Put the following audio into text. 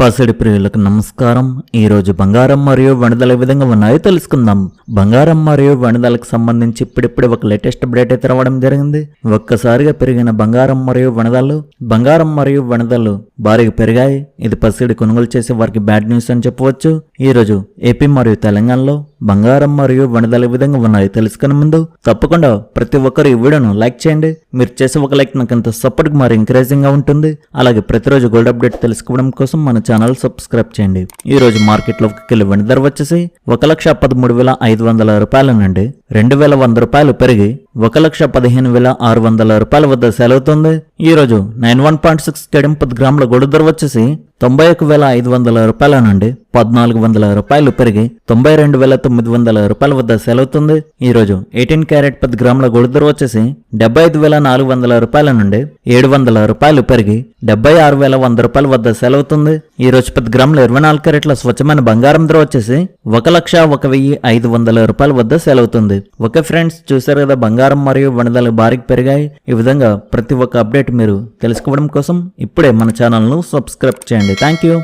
పసిడి ప్రియులకు నమస్కారం. ఈరోజు బంగారం మరియు వణిదల విధంగా ఉన్నాయో తెలుసుకుందాం. బంగారం మరియు వణిదలకు సంబంధించి ఇప్పుడిప్పుడే ఒక లేటెస్ట్ అప్డేట్ అయితే రావడం జరిగింది. ఒక్కసారిగా పెరిగిన బంగారం మరియు వణిదలు బంగారం మరియు వణిదలు భారీగా పెరిగాయి. ఇది పసిడి కొనుగోలు చేసే వారికి బ్యాడ్ న్యూస్ అని చెప్పవచ్చు. ఈరోజు ఏపీ మరియు తెలంగాణలో బంగారం మరియు వణిదలు విధంగా ఉన్నాయో తెలుసుకునే ముందు తప్పకుండా ప్రతి ఒక్కరు ఈ వీడియోను లైక్ చేయండి. మీరు చేసే ఒక లైక్ నాకు ఎంతో సపోర్ట్ మరి ఎంకరేజింగ్గా ఉంటుంది. అలాగే ప్రతిరోజు గోల్డ్ అప్డేట్ తెలుసుకోవడం కోసం మన ఛానల్ సబ్స్క్రైబ్ చేయండి. ఈ రోజు మార్కెట్లోకి వెండి ధర వచ్చేసి ఒక లక్ష పదమూడు వేల ఐదు వందల రూపాయలనండి. రెండు వేల వంద రూపాయలు పెరిగి ఒక లక్ష పదిహేను వేల ఆరు వందల రూపాయల వద్ద సెలవుతుంది. ఈరోజు నైన్ వన్ పాయింట్ సిక్స్ కేడం పది గ్రాముల గొడు ధర వచ్చేసి తొంభై ఒక వేల ఐదు వందల రూపాయల నుండి పద్నాలుగు వందల రూపాయలు పెరిగి తొంభై రెండు వేల తొమ్మిది వందల రూపాయల వద్ద సెలవుతుంది. ఈరోజు ఎయిటీన్ క్యారెట్ పది గ్రాముల గొడు ధర వచ్చేసి డెబ్బై ఐదు వేల నాలుగు వందల రూపాయల నుండి ఏడు వందల రూపాయలు పెరిగి డెబ్బై ఆరు వేల వంద రూపాయల వద్ద సెలవుతుంది. ఈ రోజు పది గ్రాముల ఇరవై నాలుగు క్యారెట్ల స్వచ్ఛమైన బంగారం ధర వచ్చేసి ఒక లక్ష ఒక వెయ్యి ఐదు వందల రూపాయల వద్ద సెలవుతుంది. ఓకే ఫ్రెండ్స్ చూసారు కదా బంగారం మరియు వనదలు భారీగా పెరిగాయి. ఈ విధంగా ప్రతి ఒక్క అప్డేట్ మీరు తెలుసుకోవడం కోసం ఇప్పుడే మన ఛానల్ను సబ్స్క్రైబ్ చేయండి. Thank you